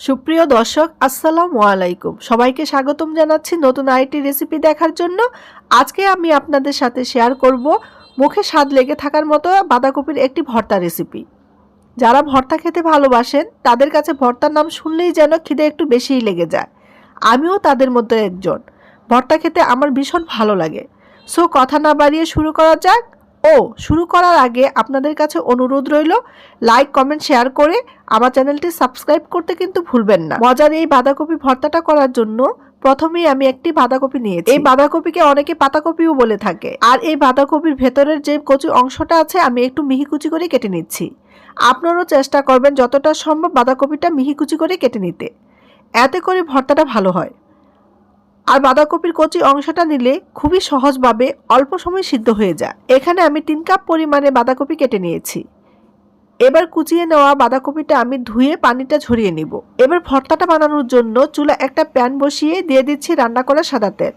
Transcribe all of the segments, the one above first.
সুপ্রিয় দর্শক, আসসালামু আলাইকুম। সবাইকে স্বাগতম জানাচ্ছি নতুন আইটি রেসিপি দেখার জন্য। আজকে আমি আপনাদের সাথে শেয়ার করব মুখে স্বাদ লেগে থাকার মতো বাঁধাকপির একটি ভর্তা রেসিপি যারা ভর্তা খেতে ভালোবাসেন, তাদের কাছে ভর্তার নাম শুনলেই যেন খিদে একটু বেশিই লেগে যায়। আমিও তাদের মধ্যে একজন। ভর্তা খেতে আমার ভীষণ ভালো লাগে। সো কথা না বাড়িয়ে শুরু করা যাক। ও, শুরু করার আগে আপনাদের কাছে অনুরোধ রইল লাইক কমেন্ট শেয়ার করে আমার চ্যানেলটি সাবস্ক্রাইব করতে কিন্তু ভুলবেন না। মজার এই বাঁধাকপি ভর্তাটা করার জন্য প্রথমেই আমি একটি বাঁধাকপি নিয়েছি। এই বাঁধাকপিকে অনেকে পাতাকপিও বলে থাকে। আর এই বাঁধাকপির ভেতরের যে কচি অংশটা আছে, আমি একটু মিহি কুচি করে কেটে নিচ্ছি। আপনারাও চেষ্টা করবেন যতটা সম্ভব বাঁধাকপিটা মিহি কুচি করে কেটে নিতে। এতে করে ভর্তাটা ভালো হয়। আর বাঁধাকপির কচি অংশটা নিলে খুবই সহজভাবে অল্প সময় সিদ্ধ হয়ে যায়। এখানে আমি তিন কাপ পরিমাণে বাঁধাকপি কেটে নিয়েছি। এবার কুচিয়ে নেওয়া বাঁধাকপিটা আমি ধুয়ে পানিটা ঝরিয়ে নিব। এবার ভর্তাটা বানানোর জন্য চুলা একটা প্যান বসিয়ে দিয়ে দিচ্ছি রান্না করা সাদা তেল।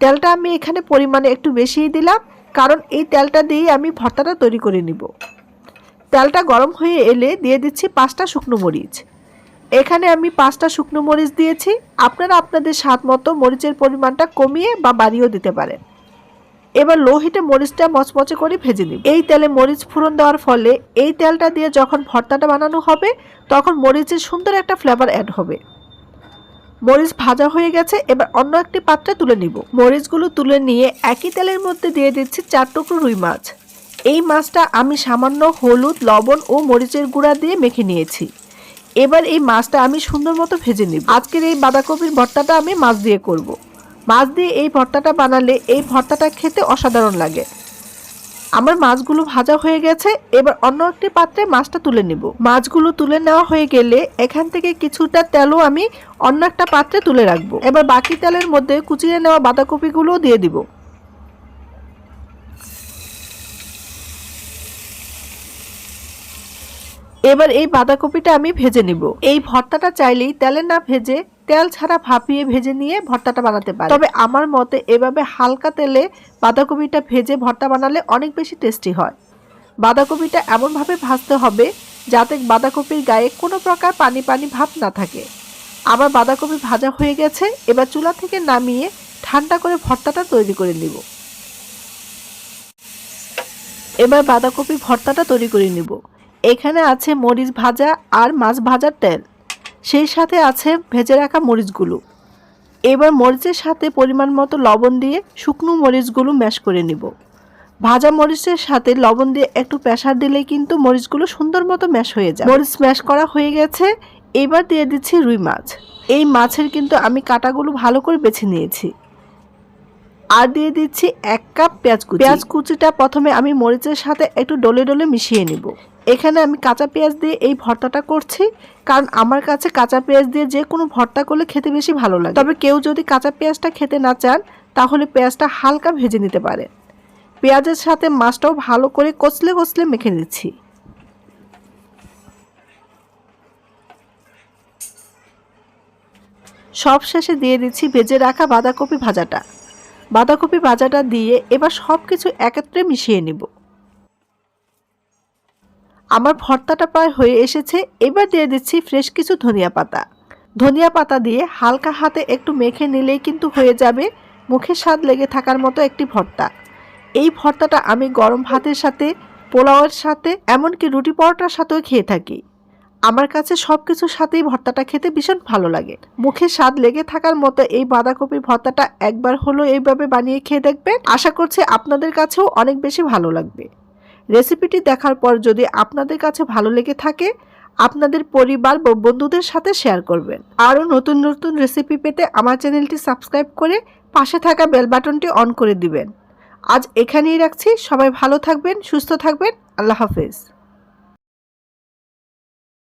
তেলটা আমি এখানে পরিমাণে একটু বেশিই দিলাম, কারণ এই তেলটা দিয়ে আমি ভর্তাটা তৈরি করে নিব। তেলটা গরম হয়ে এলে দিয়ে দিচ্ছি পাঁচটা শুকনো মরিচ। এখানে আমি পাঁচটা শুকনো মরিচ দিয়েছি। আপনারা আপনাদের স্বাদ মতো মরিচের পরিমাণটা কমিয়ে বা বাড়িয়েও দিতে পারেন। এবার লো হিটে মরিচটা মচমচে করে ভেজে নিন এই তেলে মরিচ ফোড়ন দেওয়ার ফলে এই তেলটা দিয়ে যখন ভর্তাটা বানানো হবে, তখন মরিচের সুন্দর একটা ফ্লেভার অ্যাড হবে। মরিচ ভাজা হয়ে গেছে, এবার অন্য একটি পাত্রে তুলে নিব। মরিচগুলো তুলে নিয়ে একই তেলের মধ্যে দিয়ে দিচ্ছি চার টুকরো রুই মাছ। এই মাছটা আমি সামান্য হলুদ, লবণ ও মরিচের গুঁড়া দিয়ে মেখে নিয়েছি। এবার এই মাছটা আমি সুন্দর মতো ভেজে নিব। আজকের এই বাঁধাকপির ভর্তাটা আমি মাছ দিয়ে করব। মাছ দিয়ে এই ভর্তাটা বানালে এই ভর্তাটা খেতে অসাধারণ লাগে। আমার মাছগুলো ভাজা হয়ে গেছে, এবার অন্য একটি পাত্রে মাছটা তুলে নিব। মাছগুলো তুলে নেওয়া হয়ে গেলে এখান থেকে কিছুটা তেলও আমি অন্য একটা পাত্রে তুলে রাখব। এবার বাকি তেলের মধ্যে কুচিয়ে নেওয়া বাঁধাকপিগুলোও দিয়ে দিব। এবার এই বাঁধাকপিটা আমি ভেজে নিব। এই ভর্তাটা চাইলেই তেলে না ভেজে তেল ছাড়া ভাপিয়ে ভেজে নিয়ে ভর্তাটা বানাতে পারে তবে আমার মতে এভাবে হালকা তেলে বাঁধাকপিটা ভেজে ভর্তা বানালে অনেক বেশি টেস্টি হয়। বাঁধাকপিটা এমনভাবে ভাজতে হবে যাতে বাঁধাকপির গায়ে কোনো প্রকার পানি পানি ভাব না থাকে। আমার বাঁধাকপি ভাজা হয়ে গেছে, এবার চুলা থেকে নামিয়ে ঠান্ডা করে ভর্তাটা তৈরি করে নিব। এবার বাঁধাকপি ভর্তাটা তৈরি করে নিব। এখানে আছে মরিচ ভাজা আর মাছ ভাজার তেল। সেই সাথে আছে ভেজে রাখা মরিচগুলো। এবার মরিচের সাথে পরিমাণ মতো লবণ দিয়ে শুকনো মরিচগুলো ম্যাশ করে নিব। ভাজা মরিচের সাথে লবণ দিয়ে একটু প্রেসার দিলেই কিন্তু মরিচগুলো সুন্দর মতো ম্যাশ হয়ে যায় মরিচ ম্যাশ করা হয়ে গেছে। এবার দিয়ে দিচ্ছি রুই মাছ। এই মাছের কিন্তু আমি কাটাগুলো ভালো করে বেছে নিয়েছি। আর দিয়ে দিচ্ছি এক কাপ পেঁয়াজ কুচি। পেঁয়াজ কুচিটা প্রথমে আমি মরিচের সাথে একটু ডলে ডলে মিশিয়ে নিব। এখানে আমি কাঁচা পেঁয়াজ দিয়ে এই ভর্তাটা করছি, কারণ আমার কাছে কাঁচা পেঁয়াজ দিয়ে যে কোনো ভর্তা করলে খেতে বেশি ভালো লাগে। তবে কেউ যদি কাঁচা পেঁয়াজটা খেতে না চান, তাহলে পেঁয়াজটা হালকা ভেজে নিতে পারে। পেঁয়াজের সাথে মাছটাও ভালো করে কচলে কচলে মেখে নিচ্ছি। সব শেষে দিয়ে দিচ্ছি ভেজে রাখা বাঁধাকপি ভাজাটা। বাঁধাকপি ভাজাটা দিয়ে এবার সব কিছু একত্রে মিশিয়ে নিব। আমার ভর্তাটা প্রায় হয়ে এসেছে, এবার দিয়ে দিচ্ছি ফ্রেশ কিছু ধনিয়া পাতা। ধনিয়া পাতা দিয়ে হালকা হাতে একটু মেখে নিলেই কিন্তু হয়ে যাবে, মুখে স্বাদ লেগে থাকার মতো একটি ভর্তা। এই ভর্তাটা আমি গরম ভাতের সাথে, পোলাওয়ের সাথে, এমনকি রুটি পরোটার সাথেও খেয়ে থাকি। আমার কাছে সব কিছুর সাথেই ভর্তাটা খেতে ভীষণ ভালো লাগে। মুখে স্বাদ লেগে থাকার মতো এই বাঁধাকপির ভর্তাটা একবার হলো এইভাবে বানিয়ে খেয়ে দেখবেন। আশা করছি আপনাদের কাছেও অনেক বেশি ভালো লাগবে। রেসিপিটি দেখার পর যদি আপনাদের কাছে ভালো লেগে থাকে, আপনাদের পরিবার বা বন্ধুদের সাথে শেয়ার করবেন। আরও নতুন নতুন রেসিপি পেতে আমার চ্যানেলটি সাবস্ক্রাইব করে পাশে থাকা বেল বাটনটি অন করে দিবেন। আজ এখানেই রাখছি। সবাই ভালো থাকবেন, সুস্থ থাকবেন। আল্লাহ হাফেজ।